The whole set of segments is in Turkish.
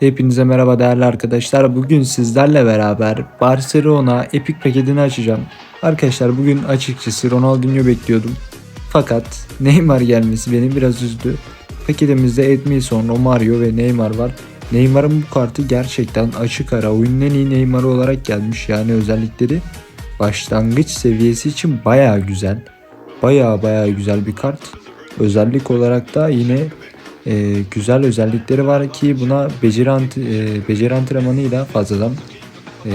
Hepinize merhaba değerli arkadaşlar. Bugün sizlerle beraber Barcelona Epic paketini açacağım. Arkadaşlar bugün açıkçası Ronaldinho bekliyordum. Fakat Neymar gelmesi beni biraz üzdü. Paketimizde Edmilson, Romario ve Neymar var. Neymar'ın bu kartı gerçekten açık ara oyunun en iyi Neymar'ı olarak gelmiş. Yani özellikleri başlangıç seviyesi için baya güzel. Baya baya güzel bir kart. Özellik olarak da yine e, güzel özellikleri var ki buna beceri, ant e, beceri antrenmanıyla fazladan e,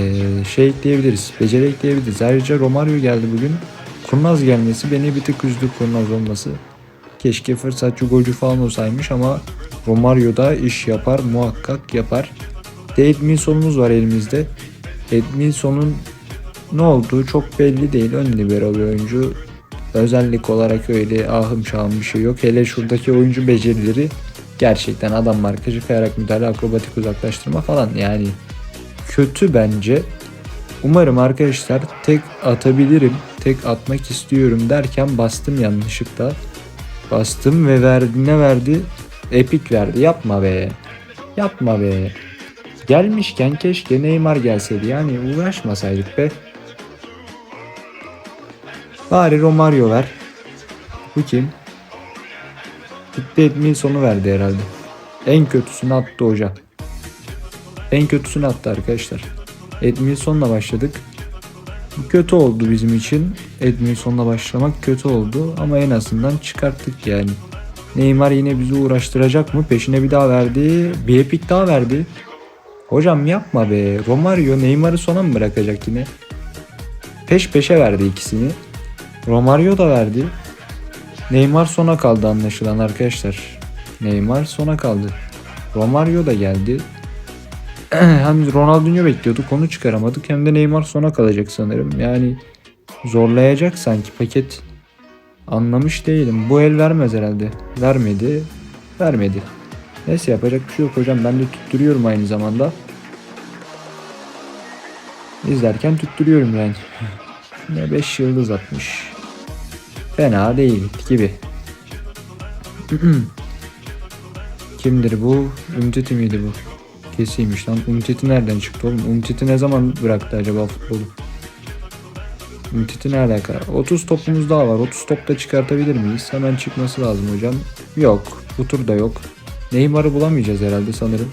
şey ekleyebiliriz. Beceri ekleyebiliriz. Ayrıca Romario geldi bugün. Kurnaz gelmesi beni bir tık üzdü Kurnaz olması. Keşke fırsatçı golcü falan olsaymış ama Romario da iş yapar muhakkak yapar. De Edminson'umuz var elimizde. Edminson'un ne olduğu çok belli değil. Ön libero bir oyuncu. Özellik olarak öyle ahım şahım bir şey yok. Hele şuradaki oyuncu becerileri gerçekten adam markacı kayarak müdahale, akrobatik uzaklaştırma falan yani kötü bence. Umarım arkadaşlar tek atabilirim, tek atmak istiyorum derken bastım yanlışlıkla. Bastım ve verdi ne verdi? Epic verdi. Yapma be. Yapma be. Gelmişken keşke Neymar gelseydi. Yani uğraşmasaydık be. Bari Romario ver. Bu kim? Gitti Edminson'u verdi herhalde. En kötüsünü attı hoca. En kötüsünü attı arkadaşlar. Edminson'la başladık. Kötü oldu bizim için. Edminson'la başlamak kötü oldu ama en azından çıkarttık yani. Neymar yine bizi uğraştıracak mı? Peşine bir daha verdi. Bir epik daha verdi. Hocam yapma be. Romario Neymar'ı sona mı bırakacak yine? Peş peşe verdi ikisini. Romario da verdi. Neymar sona kaldı anlaşılan arkadaşlar. Neymar sona kaldı. Romario da geldi. hem Ronaldinho bekliyorduk onu çıkaramadık hem de Neymar sona kalacak sanırım. Yani zorlayacak sanki paket. Anlamış değilim. Bu el vermez herhalde. Vermedi. Vermedi. Neyse yapacak bir şey yok hocam. Ben de tutturuyorum aynı zamanda. İzlerken tutturuyorum yani. Ne 5 yıldız atmış. Fena değil gibi. Kimdir bu? Umtiti miydi bu? Kesiymiş lan. Umtiti nereden çıktı oğlum? Umtiti ne zaman bıraktı acaba futbolu? Umtiti ne alaka? 30 topumuz daha var. 30 top da çıkartabilir miyiz? Hemen çıkması lazım hocam. Yok. Bu turda yok. Neymar'ı bulamayacağız herhalde sanırım.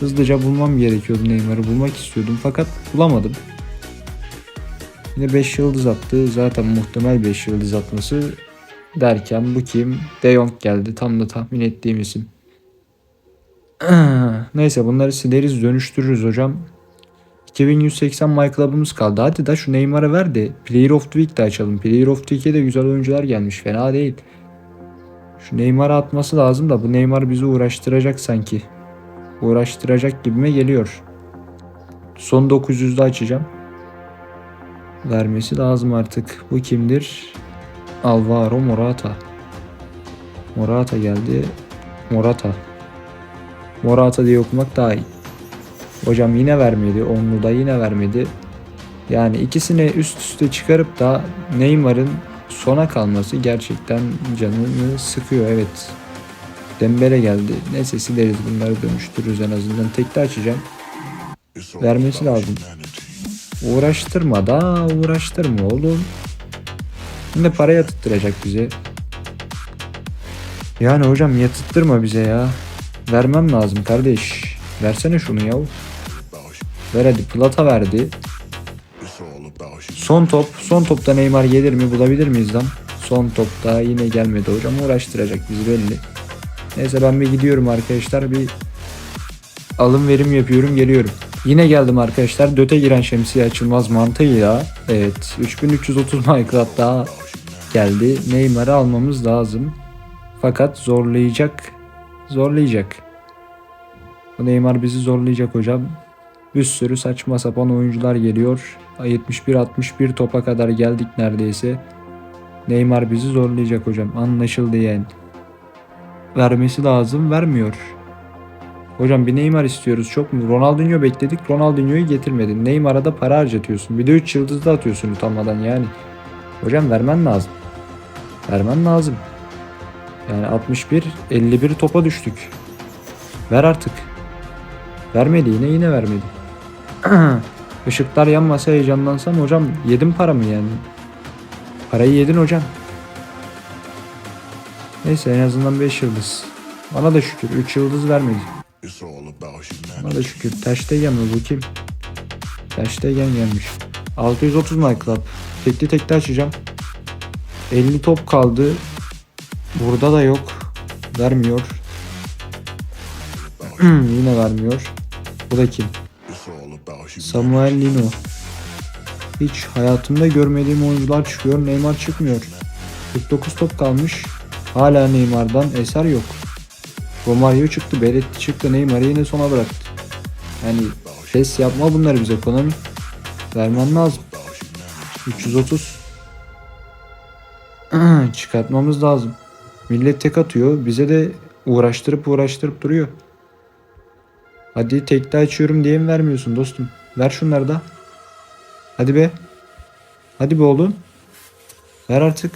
Hızlıca bulmam gerekiyordu Neymar'ı. Bulmak istiyordum fakat bulamadım. Yine 5 yıldız attı. Zaten muhtemel 5 yıldız atması derken bu kim? De Jong geldi. Tam da tahmin ettiğim isim. Neyse bunları sileriz dönüştürürüz hocam. 2180 My Club'ımız kaldı. Hadi da şu Neymar'ı ver de Player of the Week de açalım. Player of the Week'e de güzel oyuncular gelmiş. Fena değil. Şu Neymar'ı atması lazım da bu Neymar bizi uğraştıracak sanki. Uğraştıracak gibime geliyor. Son 900'de açacağım. Vermesi lazım artık. Bu kimdir? Alvaro Morata. Morata geldi. Morata. Morata diye okumak daha iyi. Hocam yine vermedi. Onlu da yine vermedi. Yani ikisini üst üste çıkarıp da Neymar'ın sona kalması gerçekten canını sıkıyor. Evet. Dembele geldi. Neyse sileriz bunları dönüştürürüz en azından. Tekte açacağım. Vermesi lazım. Uğraştırma da uğraştırma oğlum. Yine para yatırtıracak bize. Yani hocam yatırttırma bize ya. Vermem lazım kardeş. Versene şunu ya. Ver hadi plata verdi. Son top. Son topta Neymar gelir mi bulabilir miyiz lan? Son topta yine gelmedi hocam. Uğraştıracak bizi belli. Neyse ben bir gidiyorum arkadaşlar. Bir alım verim yapıyorum geliyorum. Yine geldim arkadaşlar. Döte giren şemsiye açılmaz mantığıyla. Evet 3330 Minecraft daha geldi. Neymar'ı almamız lazım. Fakat zorlayacak. Zorlayacak. Bu Neymar bizi zorlayacak hocam. Bir sürü saçma sapan oyuncular geliyor. 71-61 topa kadar geldik neredeyse. Neymar bizi zorlayacak hocam. Anlaşıldı yani. Vermesi lazım. Vermiyor. Hocam bir Neymar istiyoruz çok mu? Ronaldinho bekledik. Ronaldinho'yu getirmedin. Neymar'a da para harcatıyorsun. Bir de 3 yıldız da atıyorsun utanmadan yani. Hocam vermen lazım. Vermen lazım. Yani 61 51 topa düştük. Ver artık. Vermedi yine yine vermedi. Işıklar yanmasa heyecanlansam hocam yedim paramı yani. Parayı yedin hocam. Neyse en azından 5 yıldız. Bana da şükür 3 yıldız vermedi. Bana da şükür. Taştegen mi bu kim? Taştegen gelmiş. 630 My Club. Tekli tekli açacağım. 50 top kaldı. Burada da yok. Vermiyor. Yine vermiyor. Bu da kim? Samuel Lino. Hiç hayatımda görmediğim oyuncular çıkıyor. Neymar çıkmıyor. 49 top kalmış. Hala Neymar'dan eser yok. Romario çıktı, Beretti çıktı, Neymar'ı yine sona bıraktı. Yani pes yapma bunları bize ekonomi. Vermen lazım. 330. Çıkartmamız lazım. Millet tek atıyor. Bize de uğraştırıp uğraştırıp duruyor. Hadi tekte açıyorum diye mi vermiyorsun dostum? Ver şunları da. Hadi be. Hadi be oğlum. Ver artık.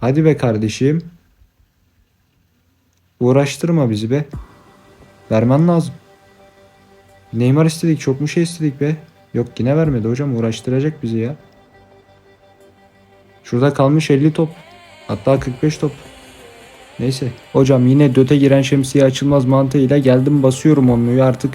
Hadi be kardeşim. Uğraştırma bizi be. Vermen lazım. Neymar istedik. Çok mu şey istedik be? Yok yine vermedi hocam. Uğraştıracak bizi ya. Şurada kalmış 50 top. Hatta 45 top. Neyse. Hocam yine döte giren şemsiye açılmaz mantığıyla geldim basıyorum onluyu artık.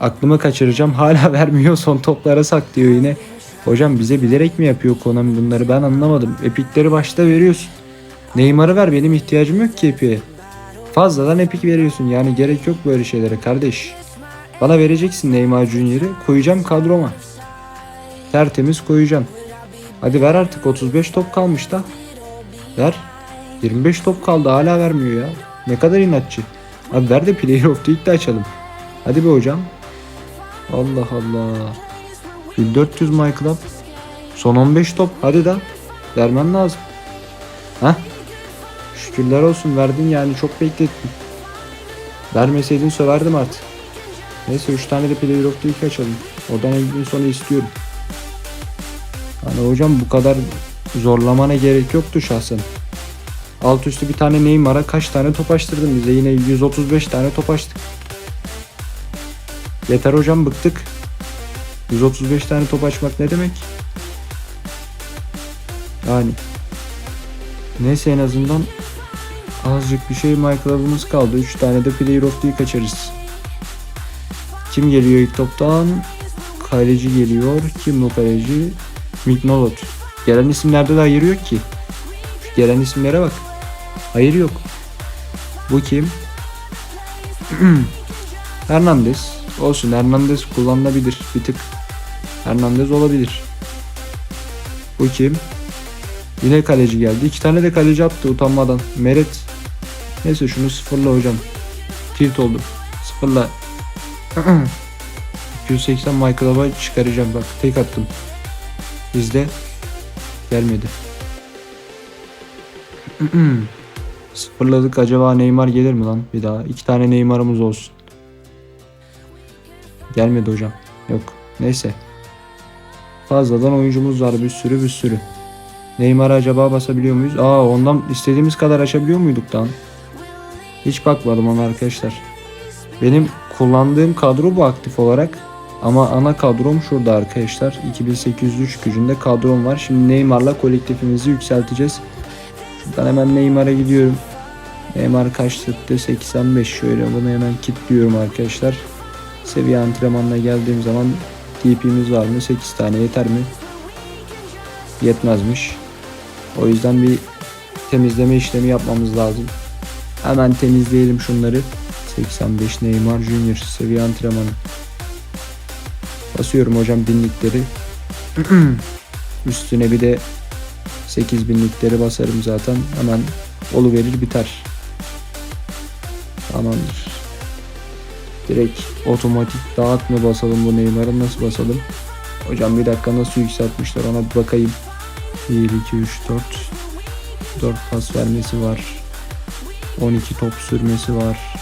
Aklımı kaçıracağım. Hala vermiyor. Son toplara sak diyor yine. Hocam bize bilerek mi yapıyor Konami bunları ben anlamadım. Epikleri başta veriyorsun. Neymar'ı ver benim ihtiyacım yok ki Epik'e. Fazladan Epik veriyorsun yani gerek yok böyle şeylere kardeş. Bana vereceksin Neymar Junior'ı koyacağım kadroma. Tertemiz koyacağım. Hadi ver artık 35 top kalmış da. Ver. 25 top kaldı hala vermiyor ya. Ne kadar inatçı. Abi ver de Player of the Week'te açalım. Hadi be hocam. Allah Allah. 1400 My Club. Son 15 top. Hadi da. Vermen lazım. Hah. Şükürler olsun verdin yani çok beklettim. Vermeseydin söverdim artık. Neyse 3 tane de Player of the Week açalım. Oradan gün sonu istiyorum. Hani hocam bu kadar zorlamana gerek yoktu şahsen. Alt üstü bir tane Neymar'a kaç tane top açtırdın bize yine 135 tane top açtık. Yeter hocam bıktık. 135 tane top açmak ne demek? Yani. Neyse en azından azıcık bir şey Minecraft'ımız kaldı. 3 tane de Player of the Week açarız. Kim geliyor ilk toptan? Kaleci geliyor. Kim bu kaleci? Mignolot. Gelen isimlerde de hayır yok ki. Şu gelen isimlere bak. Hayır yok. Bu kim? Hernandez. Olsun Hernandez kullanılabilir bir tık. Hernandez olabilir. Bu kim? Yine kaleci geldi. İki tane de kaleci attı utanmadan. Meret. Neyse şunu sıfırla hocam. Tilt oldum. Sıfırla. 280 Michael'a çıkaracağım bak. Tek attım. Bizde gelmedi. Sıfırladık acaba Neymar gelir mi lan bir daha? İki tane Neymar'ımız olsun. Gelmedi hocam. Yok. Neyse. Fazladan oyuncumuz var bir sürü bir sürü. Neymar'a acaba basabiliyor muyuz? Aa ondan istediğimiz kadar açabiliyor muyduk lan? Hiç bakmadım ona arkadaşlar. Benim kullandığım kadro bu aktif olarak. Ama ana kadrom şurada arkadaşlar. 2803 gücünde kadrom var. Şimdi Neymar'la kolektifimizi yükselteceğiz. Şuradan hemen Neymar'a gidiyorum. Neymar kaç tuttu? 85 şöyle bunu hemen kilitliyorum arkadaşlar. Seviye antrenmanına geldiğim zaman TP'miz var mı? 8 tane yeter mi? Yetmezmiş. O yüzden bir temizleme işlemi yapmamız lazım. Hemen temizleyelim şunları. 85 Neymar Junior seviye antrenmanı. Basıyorum hocam binlikleri. Üstüne bir de 8 binlikleri basarım zaten. Hemen olu verir biter. Tamamdır. Direkt otomatik dağıt mı basalım bu Neymar'ı nasıl basalım? Hocam bir dakika nasıl yükseltmişler ona bir bakayım. 1, 2, 3, 4. 4 pas vermesi var. 12 top sürmesi var.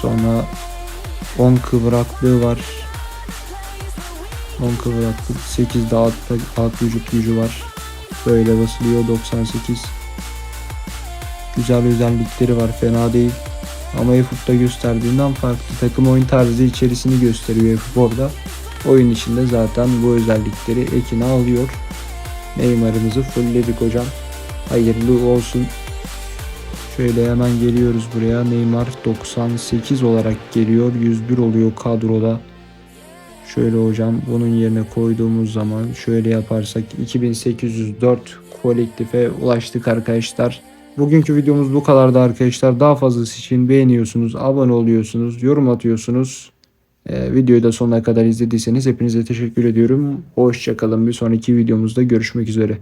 Sonra 10 kıvraklığı var. 10 kıvraklık 8 dağıt, dağıt vücut gücü var. Böyle basılıyor 98. Güzel özellikleri var fena değil. Ama eFoot'ta gösterdiğinden farklı takım oyun tarzı içerisini gösteriyor eFoot orada. Oyun içinde zaten bu özellikleri ekine alıyor. Neymar'ımızı fullledik hocam. Hayırlı olsun. Şöyle hemen geliyoruz buraya. Neymar 98 olarak geliyor. 101 oluyor kadroda. Şöyle hocam bunun yerine koyduğumuz zaman şöyle yaparsak 2804 kolektife ulaştık arkadaşlar. Bugünkü videomuz bu kadardı arkadaşlar. Daha fazlası için beğeniyorsunuz, abone oluyorsunuz, yorum atıyorsunuz. Ee, videoyu da sonuna kadar izlediyseniz hepinize teşekkür ediyorum. Hoşçakalın. Bir sonraki videomuzda görüşmek üzere.